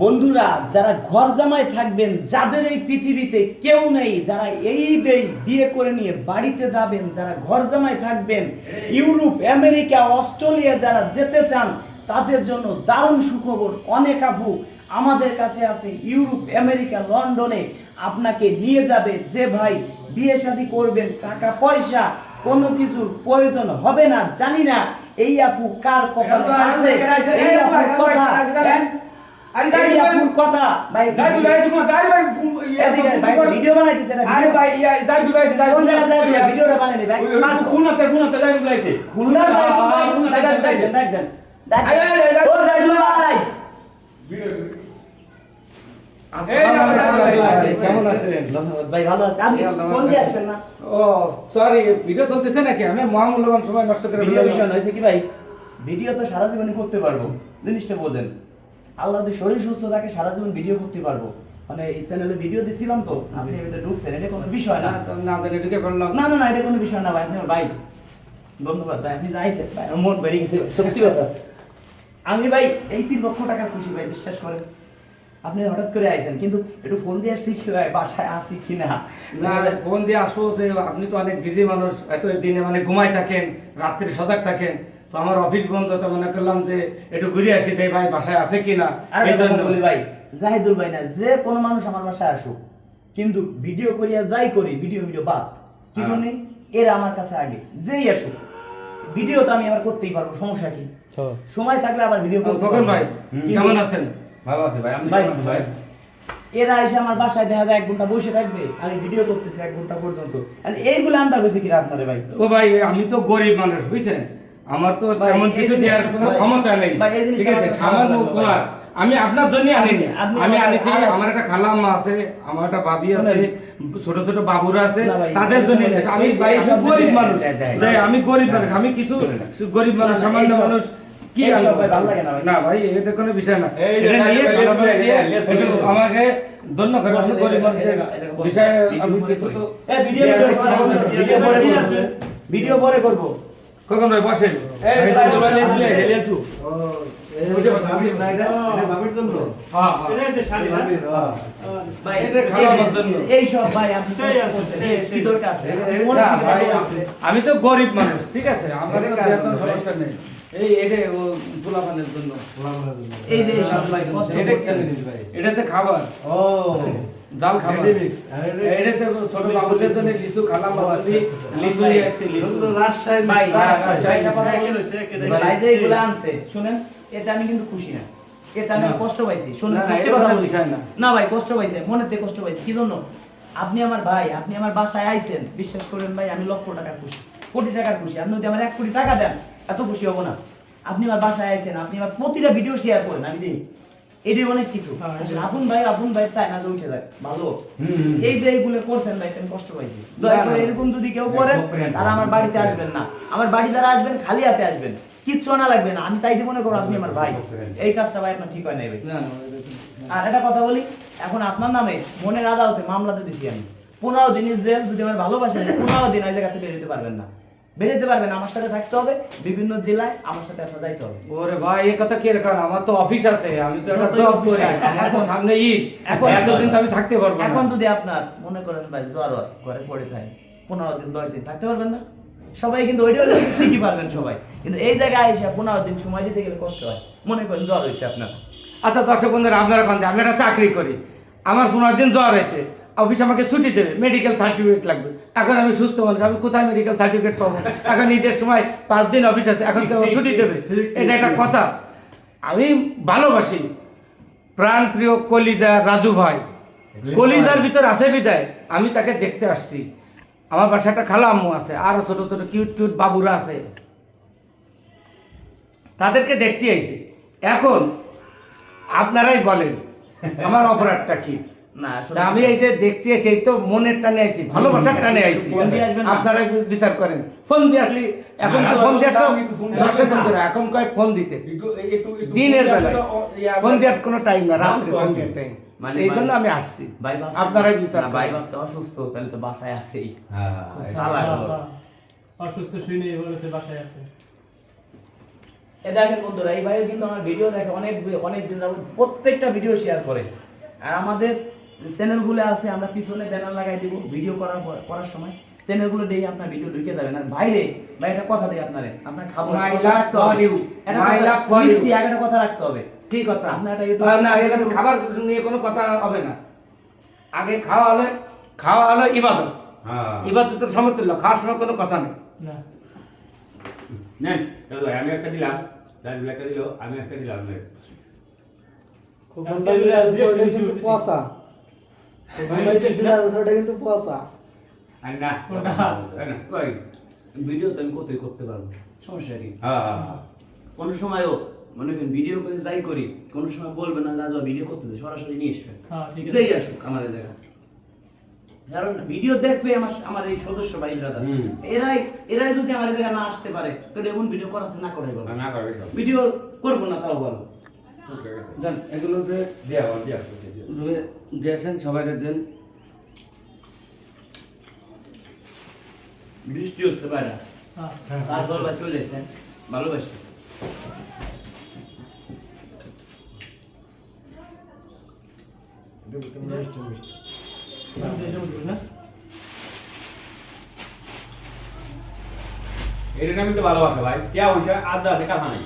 বন্ধুরা যারা ঘর জামাই থাকবেন যাদের এই পৃথিবীতে কেউ নেই যারা এই দেই বিয়ে করে নিয়ে বাড়িতে যাবেন যারা ঘর জামাই থাকবেন ইউরোপ আমেরিকা অস্ট্রেলিয়া যারা যেতে চান তাদের জন্য দারুণ সুখবর অনেক আপু আমাদের কাছে আছে ইউরোপ আমেরিকা লন্ডনে। আপনাকে নিয়ে যাবে যে ভাই বিয়ে শাদী করবেন টাকা পয়সা কোনো কিছুর প্রয়োজন হবে না জানি না। এই আপু কার কপালে আছে? এই আপুর কথা এই আপুর কথা? ভাই ভাই ভিডিও ভাই? ও ভিডিও চলতেছে নাকি? আমি মহামূল্যবান সময় নষ্ট করে ভিডিও ফেললাম। হয়েছে কি ভাই? ভিডিও তো সারা জীবনই করতে পারব। জিনিসটা বোঝেন। আল্লাহ যদি শরীর সুস্থ থাকে সারা জীবন ভিডিও করতে পারব। মানে এই চ্যানেলে ভিডিও দিছিলাম তো আপনি ভিতরে ঢুকছেন এটা কোনো বিষয় না। না জানি ঢুকে পড়লাম। না না না এটা কোনো বিষয় না ভাই আপনি ভাই। ধন্যবাদ ভাই আপনি যাইছেন ভাই মন বেড়ে গেছে সত্যি কথা। আমি ভাই এই তিন লক্ষ টাকা খুশি ভাই বিশ্বাস করেন। আপনি হঠাৎ করে আইছেন কিন্তু একটু ফোন দিয়ে আসছি কি ভাই বাসায় আসি কি না? না ফোন দিয়ে আসব আপনি তো অনেক বিজি মানুষ এত দিনে মানে ঘুমাই থাকেন রাত্রে সজাগ থাকেন। তো আমার অফিস বন্ধ তো মনে করলাম যে একটু ঘুরে আসি দেই ভাই বাসায় আছে কিনা? এই জন্য। বলি ভাই জাহিদুল ভাই না যে কোনো মানুষ আমার বাসায় আসুক কিন্তু ভিডিও করিয়া যাই করি ভিডিও ভিডিও বাদ। কি হ্যাঁ। জন্য? এরা আমার কাছে আগে যেই আসুক। ভিডিও তো আমি আবার করতেই পারব সমস্যা কি? সময় থাকলে আবার ভিডিও করতে খোকন পারব। ভাই কেমন আছেন? ভালো আছে ভাই আপনি ভাই, এরা এসে আমার বাসায় দেখা যায় এক ঘণ্টা বসে থাকবে আমি ভিডিও করতেছি এক ঘণ্টা পর্যন্ত। এইগুলো আনবা হয়েছে কি আপনারে ভাই? ও ভাই আমি তো গরিব মানুষ বুঝছেন? আমার তো তেমন কিছু দেওয়ার কোনো ক্ষমতা নেই। ভাই, এই জিনিস ঠিক আছে সামান্য উপহার। আমি আপনার জন্য আনিনি। আমি আনিছি আমার- একটা খালাম্মা আছে আমার একটা ভাবি আছে ছোট ছোট বাবুরা আছে তাদের জন্য আমি গরিব মানুষ। আমি গরিব মানুষ আমি কিছু গরিব মানুষ সামান্য মানুষ কি এইসব আনব? ভাই ভালো লাগে না ভাই। এটা কোনো বিষয় না। এই যে এটা নিয়ে লেস ভালো করে করে দিয়ে লেস করে একটু দিয়েছে। আমাকে ধন্য করে গরিব দেখে- মানুষের এরকম- এরকম বসে। বিষয়ে ভিডিও আমি কিছু তো ভিডিও পরে করব, কখন ভাই বসেন? এই এটা। এই এই আমি তো গরিব মানুষ ঠিক আছে? এটা তো কার দেওয়ার জন্য, ভাই? সমস্যা নেই। এই এটা ও। ভাই এটা ভাই জাল খাবার এটাতে ছোট বাবুদের জন্য লিচু খালাম বাবাদি লিচু নিয়ে আসছি লিচু। ভাই, রাজশাহী। ভাই যে এগুলো আনছে, শুনেন, এতে আমি কিন্তু খুশি না। এতে আমি কষ্ট পাইছি। শুনুন সত্যি কথা বলি না। ভাই কষ্ট পাইছে মনেতে কষ্ট পাইছে। কি জন্য? আপনি আমার ভাই আপনি আমার বাসায় আইছেন। বিশ্বাস করেন ভাই আমি লক্ষ টাকার খুশি। কোটি টাকার খুশি। আপনি যদি আমার এক কোটি টাকা দেন এত খুশি হব না। আপনি আমার বাসায় আইছেন আপনি আমার প্রতিটা ভিডিও শেয়ার করেন আমি দিই। এটি অনেক কিছু। আপন ভাই আপন ভাই চায় না যে উঠে যায় ভালো। এই যে এইগুলো করছেন ভাই আমি কষ্ট পাইছি? দয়া করে এরকম যদি কেউ করেন তারা আমার বাড়িতে আসবেন না। আমার বাড়ি যারা আসবেন খালি হাতে আসবেন। কিচ্ছু আনা লাগবে না। আমি তাই দিয়ে মনে করো আপনি আমার ভাই। এই কাজটা ভাই আপনার ঠিক হয় নাই ভাই। না, না, আর একটা কথা বলি এখন আপনার নামে মনের আদালতে মামলাতে দিছি আমি। পনেরো দিনের জেল যদি আমার ভালোবাসেন পনেরো দিন ওই জায়গাতে বেরোতে পারবেন না। বেরোতে পারবেন আমার সাথে থাকতে হবে বিভিন্ন জেলায় আমার সাথে আপনার যাইতে হবে। ওরে ভাই এই কথা কে আমার তো অফিস আছে আমি তো একটা জব করি। আমার তো সামনে ঈদ এখন এতদিন তো আমি থাকতে পারব এখন যদি আপনার মনে করেন ভাই জ্বর হয় ঘরে পড়ে থাকে পনেরো দিন দশ দিন থাকতে পারবেন না। সবাই কিন্তু ওইটা হলে ঠিকই পারবেন সবাই। কিন্তু এই জায়গায় এসে পনেরো দিন সময় দিতে গেলে কষ্ট হয়। মনে করেন জ্বর হয়েছে আপনার। আচ্ছা দর্শক বন্ধুরা আপনারা আমি একটা চাকরি করি। আমার পনেরো দিন জ্বর হয়েছে। অফিস আমাকে ছুটি দেবে মেডিকেল সার্টিফিকেট লাগবে। এখন আমি সুস্থ মানুষ আমি কোথায় মেডিকেল সার্টিফিকেট পাবো? এখন ঈদের সময় পাঁচ দিন অফিস আছে এখন কেউ ছুটি দেবে। এটা একটা কথা। আমি ভালোবাসি। প্রাণ প্রিয় কলিদা রাজু ভাই। কলিদার ভিতর আছে বিদায়। আমি তাকে দেখতে আসছি। আমার বাসায় একটা খালা আম্মু আছে আরও ছোট ছোট কিউট কিউট বাবুরা আছে। তাদেরকে দেখতে আইছি। এখন আপনারাই বলেন আমার অপরাধটা কি? না আমি এই যে দেখতে এই তো মনের টানে আইছি ভালোবাসার টানে আইছি? আপনারা বিচার করেন। ফোন দিয়ে আসলি এখন তো ফোন দিয়ে তো দর্শক বন্ধুরা এখন কয় ফোন দিতে? দিনের বেলায়। ফোন দেওয়ার কোনো টাইম না রাত্রে ফোন দেওয়ার টাইম মানে এই ভাই- জন্য আমি আসছি। আপনারাই বিচার ভাই ভাবছে অসুস্থ তাহলে তো বাসায় আছেই। হ্যাঁ। অসুস্থ শুনে বলেছে বাসায় আছে। এ দেখেন বন্ধুরা এই ভাইও কিন্তু আমার ভিডিও দেখে অনেক অনেক দিন যাবত প্রত্যেকটা ভিডিও শেয়ার করে। আর আমাদের যে চ্যানেলগুলো আছে আমরা পিছনে ব্যানার লাগাই দিব ভিডিও করার পর- করার সময়। চ্যানেলগুলো দিয়ে আপনার ভিডিও ঢুকে যাবেন আর বাইরে ভাই একটা কথা দিই আপনারে। আপনার you. একটা কথা- রাখতে হবে। ঠিক কথা। আপনার না এখানে খাবার নিয়ে কোনো কথা হবে না। আগে খাওয়া হলে খাওয়া হলো ইবাদত। হ্যাঁ। ইবাদতের সমতুল্য। খাওয়ার সময় কোনো কথা নেই। ভাই, আমি একটা দিলাম। রাজুল একটা দিল আমি একটা দিলাম নে। খোকন ভাই যেটা আছে ওটা কিন্তু আর না? ভিডিও তো আমি করতে পারব সমস্যা কি হ্যাঁ কোনো সময়ও মনে করেন ভিডিও করে যাই করি কোনো সময় বলবে না রাজা ভিডিও করতে দে, সরাসরি নিয়ে আসবে যেই আসুক আমার জায়গা কারণ ভিডিও দেখবে আমার আমার এই সদস্য ভাই দাদা এরাই এরাই যদি আমার এই জায়গায় না আসতে পারে তাহলে এমন ভিডিও করাচ্ছে না করে বলো না, না করবে ভিডিও করব না তাও বলো এগুলোতে দিয়া বল, রুয়ে দিয়েছেন সবাই দেন। বৃষ্টি হচ্ছে বাইরে। তার দলবা চলে এসে ভালোবাসি। এটা না কিন্তু ভালোবাসা ভাই। কে হইছে আদা আছে কথা নাই।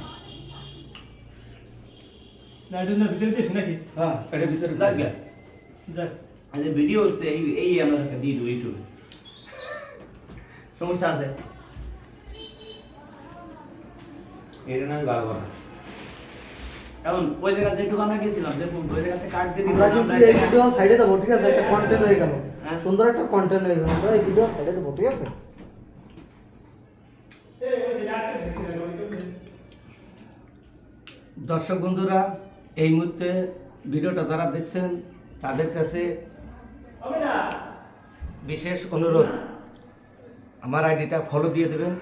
ভিতরে দিস নাকি হ্যাঁ এটার ভিতরে লাগে যাক আর ভিডিও হচ্ছে এই এই আমরা দিয়ে দেবো ইউটিউবে সমস্যা আছে এটা না আমি ভালোবাসা এখন ওই জায়গা যেটুকু আমরা গেছিলাম যে ওই জায়গাতে কাট দিয়ে দিলাম কিন্তু এই ভিডিও সাইডে দেবো ঠিক আছে একটা কন্টেন্ট হয়ে গেল হ্যাঁ। সুন্দর একটা কন্টেন্ট হয়ে গেল আমরা এই ভিডিও সাইডে দেবো ঠিক আছে দর্শক বন্ধুরা এই মুহূর্তে ভিডিওটা যারা দেখছেন তাদের কাছে বিশেষ অনুরোধ। আমার আইডিটা ফলো দিয়ে দেবেন।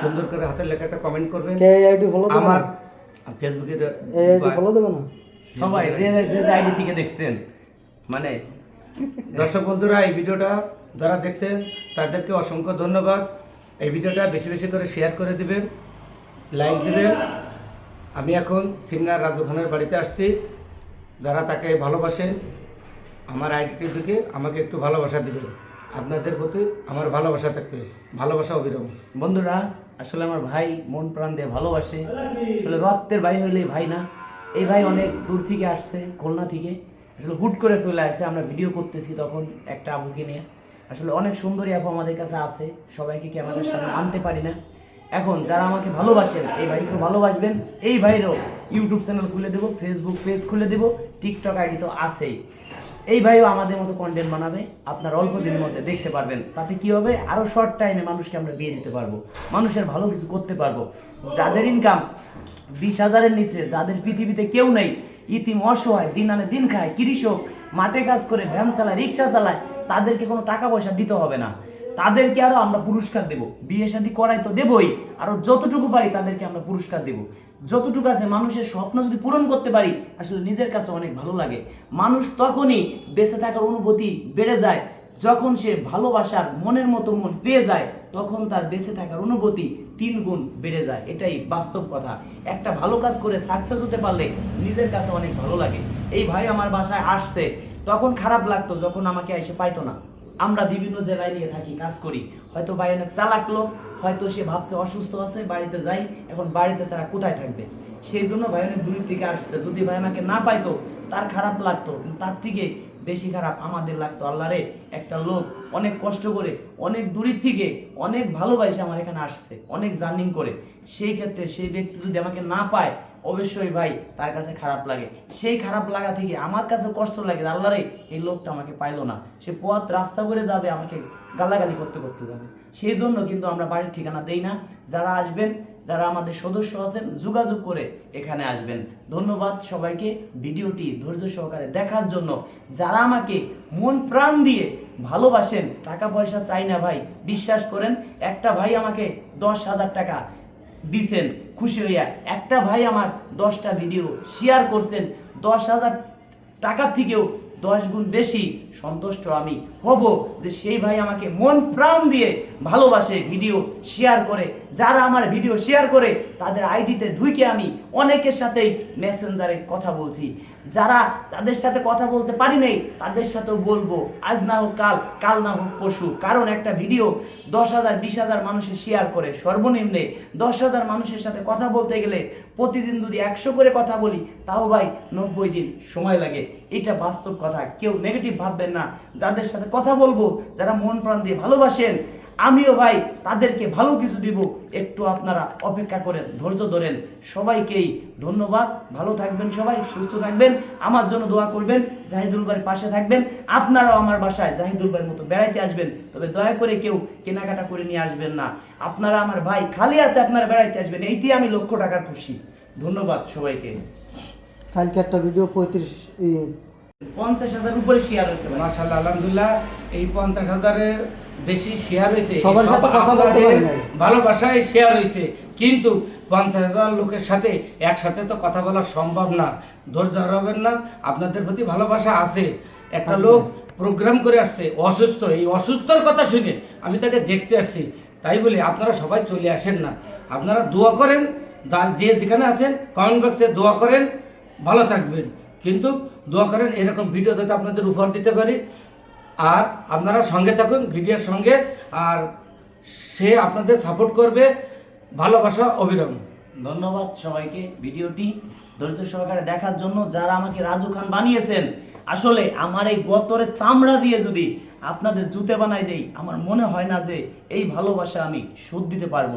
সুন্দর করে হাতের লেখাটা কমেন্ট করবেন। কে আইডি ফলো আমার এই আইডি ফলো না? সবাই যে যে আইডি থেকে দেখছেন মানে দর্শক বন্ধুরা এই ভিডিওটা যারা দেখছেন তাদেরকে অসংখ্য ধন্যবাদ। এই ভিডিওটা বেশি বেশি করে শেয়ার করে দিবেন লাইক দিবেন। আমি এখন সিঙ্গার রাজু খানের বাড়িতে আসছি। যারা তাকে ভালোবাসেন, আমার আইডিটির দিকে আমাকে একটু ভালোবাসা দিবেন। আপনাদের প্রতি আমার ভালোবাসা থাকবে। ভালোবাসা অবিরাম বন্ধুরা, আসলে আমার ভাই মন প্রাণ দিয়ে ভালোবাসে। আসলে রক্তের ভাই হইলে ভাই না। এই ভাই অনেক দূর থেকে আসছে, খুলনা থেকে। আসলে হুট করে চলে আসছে আমরা ভিডিও করতেছি তখন একটা আবুকে নিয়ে। আসলে অনেক সুন্দরী আপু আমাদের কাছে আছে। সবাইকে ক্যামেরার সামনে আনতে পারি না? এখন যারা আমাকে ভালোবাসেন, এই ভাইকে ভালোবাসবেন, এই ভাইরও ইউটিউব চ্যানেল খুলে দেবো ফেসবুক পেজ খুলে দেবো টিকটক আইডি তো আছেই। এই ভাইও আমাদের মতো কন্টেন্ট বানাবে, আপনার অল্প দিনের মধ্যে দেখতে পারবেন। তাতে কি হবে? আরও শর্ট টাইমে মানুষকে আমরা বিয়ে দিতে পারব। মানুষের ভালো কিছু করতে পারব। যাদের ইনকাম বিশ হাজারের নিচে, যাদের পৃথিবীতে কেউ নেই, ইতিম অসহায় দিন আনে দিন খায়, কৃষক, মাঠে কাজ করে, ভ্যান চালায়, রিক্সা চালায়, তাদেরকে কোনো টাকা পয়সা দিতে হবে না। তাদেরকে আরও আমরা পুরস্কার দেব। বিয়ে শাদী করাই তো দেবই, আরও যতটুকু পারি তাদেরকে আমরা পুরস্কার দেব। যতটুকু আছে মানুষের স্বপ্ন যদি পূরণ করতে পারি, আসলে নিজের কাছে অনেক ভালো লাগে। মানুষ তখনই বেঁচে থাকার অনুভূতি বেড়ে যায়, যখন সে ভালোবাসার মনের মতো মন পেয়ে যায়, তখন তার বেঁচে থাকার অনুভূতি তিন গুণ বেড়ে যায়। এটাই বাস্তব কথা। একটা ভালো কাজ করে সাকসেস হতে পারলে নিজের কাছে অনেক ভালো লাগে। এই ভাই আমার বাসায় আসছে, তখন খারাপ লাগতো যখন আমাকে এসে পাইতো না। আমরা বিভিন্ন জায়গায় নিয়ে থাকি, কাজ করি। হয়তো ভাই অনেক চালাক লোক, হয়তো সে ভাবছে অসুস্থ আছে, বাড়িতে যাই, এখন বাড়িতে ছাড়া কোথায় থাকবে? সেই জন্য ভাই অনেক দূর থেকে আসছে। যদি ভাই আমাকে না পাইতো, তার খারাপ লাগতো, কিন্তু তার থেকে বেশি খারাপ আমাদের লাগতো। আল্লাহ রে, একটা লোক অনেক কষ্ট করে, অনেক দূরের থেকে অনেক ভালোবাসে আমার এখানে আসছে, অনেক জার্নিং করে। সেই ক্ষেত্রে সেই ব্যক্তি যদি আমাকে না পায় অবশ্যই ভাই, তার কাছে খারাপ লাগে। সেই খারাপ লাগা থেকে আমার কাছে কষ্ট লাগে আল্লাহ রে, এই লোকটা আমাকে পাইলো না। সে পথ রাস্তা করে যাবে, আমাকে গালাগালি করতে করতে যাবে। সেই জন্য কিন্তু আমরা বাড়ির ঠিকানা দেই না। যারা আসবেন, যারা আমাদের সদস্য আছেন, যোগাযোগ করে এখানে আসবেন। ধন্যবাদ সবাইকে ভিডিওটি ধৈর্য সহকারে দেখার জন্য। যারা আমাকে মন প্রাণ দিয়ে ভালোবাসেন, টাকা পয়সা চাই না ভাই, বিশ্বাস করেন, একটা ভাই আমাকে দশ হাজার টাকা দিছেন, খুশি হইয়া। একটা ভাই আমার দশটা ভিডিও শেয়ার করছেন, দশ হাজার টাকার থেকেও দশ গুণ বেশি সন্তুষ্ট আমি হব যে সেই ভাই আমাকে মন প্রাণ দিয়ে ভালোবাসে ভিডিও শেয়ার করে। যারা আমার ভিডিও শেয়ার করে, তাদের আইডিতে ঢুকে আমি অনেকের সাথেই মেসেঞ্জারে কথা বলছি। যারা তাদের সাথে কথা বলতে পারি নাই, তাদের সাথেও বলব, আজ না হোক কাল কাল না হোক পশু কারণ একটা ভিডিও দশ হাজার, বিশ হাজার মানুষে শেয়ার করে, সর্বনিম্নে দশ হাজার মানুষের সাথে কথা বলতে গেলে প্রতিদিন যদি একশো করে কথা বলি, তাও ভাই নব্বই দিন সময় লাগে। এটা বাস্তব কথা, কেউ নেগেটিভ ভাববেন না। যাদের সাথে কথা বলব, যারা মন প্রাণ দিয়ে ভালোবাসেন আমিও ভাই তাদেরকে ভালো কিছু দিব। একটু আপনারা অপেক্ষা করেন ধৈর্য ধরেন। সবাইকেই ধন্যবাদ। ভালো থাকবেন সবাই সুস্থ থাকবেন। আমার জন্য দোয়া করবেন জাহিদুল ভাইয়ের পাশে থাকবেন। আপনারাও আমার বাসায় জাহিদুল ভাইয়ের মতো বেড়াইতে আসবেন। তবে দয়া করে কেউ কেনাকাটা করে নিয়ে আসবেন না। আপনারা আমার ভাই খালি হাতে আপনারা বেড়াইতে আসবেন। এইতে আমি লক্ষ টাকার খুশি। ধন্যবাদ সবাইকে। কালকে একটা ভিডিও পঁয়ত্রিশ পঞ্চাশ হাজার উপরে শেয়ার হয়েছে ভাই। মাশাল্লাহ আলহামদুলিল্লাহ। এই পঞ্চাশ হাজারের বেশি শেয়ার হয়েছে। সবার সাথে কথা বলতে পারি। ভালোবাসায় শেয়ার হয়েছে। কিন্তু পঞ্চাশ হাজার লোকের সাথে একসাথে তো কথা বলা সম্ভব না। ধৈর্য হারাবেন না। আপনাদের প্রতি ভালোবাসা আছে। একটা লোক প্রোগ্রাম করে আসছে অসুস্থ। এই অসুস্থর কথা শুনে আমি তাকে দেখতে আসছি। তাই বলে আপনারা সবাই চলে আসেন না। আপনারা দোয়া করেন। যে যেখানে আছেন কমেন্ট বক্সে দোয়া করেন। ভালো থাকবেন। কিন্তু দোয়া করেন এরকম ভিডিও যাতে আপনাদের উপহার দিতে পারি। আর আপনারা সঙ্গে থাকুন, ভিডিওর সঙ্গে, আর সে আপনাদের সাপোর্ট করবে। ভালোবাসা অবিরাম ধন্যবাদ সবাইকে। ভিডিওটি দরিদ্র সহকারে দেখার জন্য যারা আমাকে রাজু খান বানিয়েছেন আসলে আমার এই গতরের চামড়া দিয়ে যদি আপনাদের জুতে বানাই দেই, আমার মনে হয় না যে এই ভালোবাসা আমি শোধ দিতে পারব।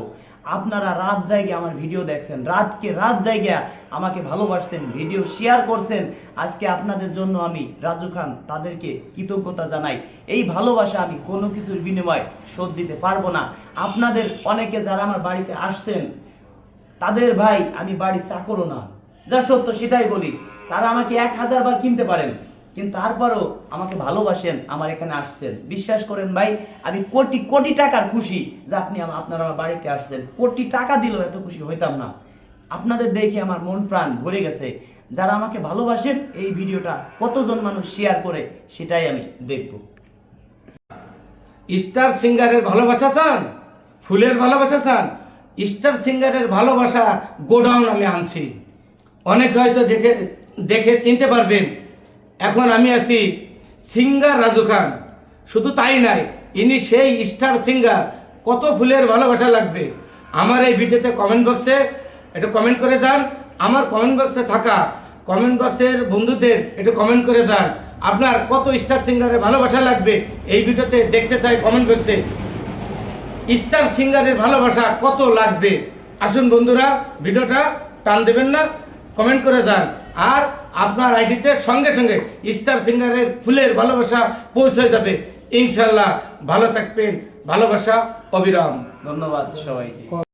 আপনারা রাত জায়গায় আমার ভিডিও দেখছেন, রাতকে রাত জায়গায় আমাকে ভালোবাসছেন, ভিডিও শেয়ার করছেন। আজকে আপনাদের জন্য আমি রাজু খান তাদেরকে কৃতজ্ঞতা জানাই, এই ভালোবাসা আমি কোনো কিছুর বিনিময়ে শোধ দিতে পারব না। আপনাদের অনেকে যারা আমার বাড়িতে আসছেন, তাদের ভাই আমি বাড়ির চাকরও না। যা সত্য সেটাই বলি, তারা আমাকে এক হাজার বার কিনতে পারেন। কিন্তু তারপরও আমাকে ভালোবাসেন, আমার এখানে আসছেন। বিশ্বাস করেন ভাই, আমি কোটি কোটি টাকার খুশি যে আপনি আপনারা আমার বাড়িতে আসছেন। কোটি টাকা দিলেও এত খুশি হইতাম না। আপনাদের দেখে আমার মন প্রাণ ভরে গেছে। যারা আমাকে ভালোবাসেন, এই ভিডিওটা কতজন মানুষ শেয়ার করে, সেটাই আমি দেখব। স্টার সিঙ্গারের ভালোবাসা চান? ফুলের ভালোবাসা চান? স্টার সিঙ্গারের ভালোবাসা গোডাউন আমি আনছি। অনেক হয়তো দেখে দেখে চিনতে পারবেন। এখন আমি আছি সিঙ্গার রাজু খান শুধু তাই নাই, ইনি সেই স্টার সিঙ্গার। কত ফুলের ভালোবাসা লাগবে। আমার এই ভিডিওতে কমেন্ট বক্সে একটু কমেন্ট করে যান। আমার কমেন্ট বক্সে থাকা কমেন্ট বক্সের বন্ধুদের একটু কমেন্ট করে যান। আপনার কত স্টার সিঙ্গারের ভালোবাসা লাগবে এই ভিডিওতে দেখতে চাই কমেন্ট বক্সে স্টার সিঙ্গারের ভালোবাসা কত লাগবে? আসুন বন্ধুরা, ভিডিওটা টান দেবেন না কমেন্ট করে যান। আর আপনার আইডিতে সঙ্গে সঙ্গে স্টার সিঙ্গারের ফুলের ভালোবাসা পৌঁছে যাবে। ইনশাল্লাহ ভালো থাকবেন। ভালোবাসা, অবিরাম। ধন্যবাদ সবাইকে।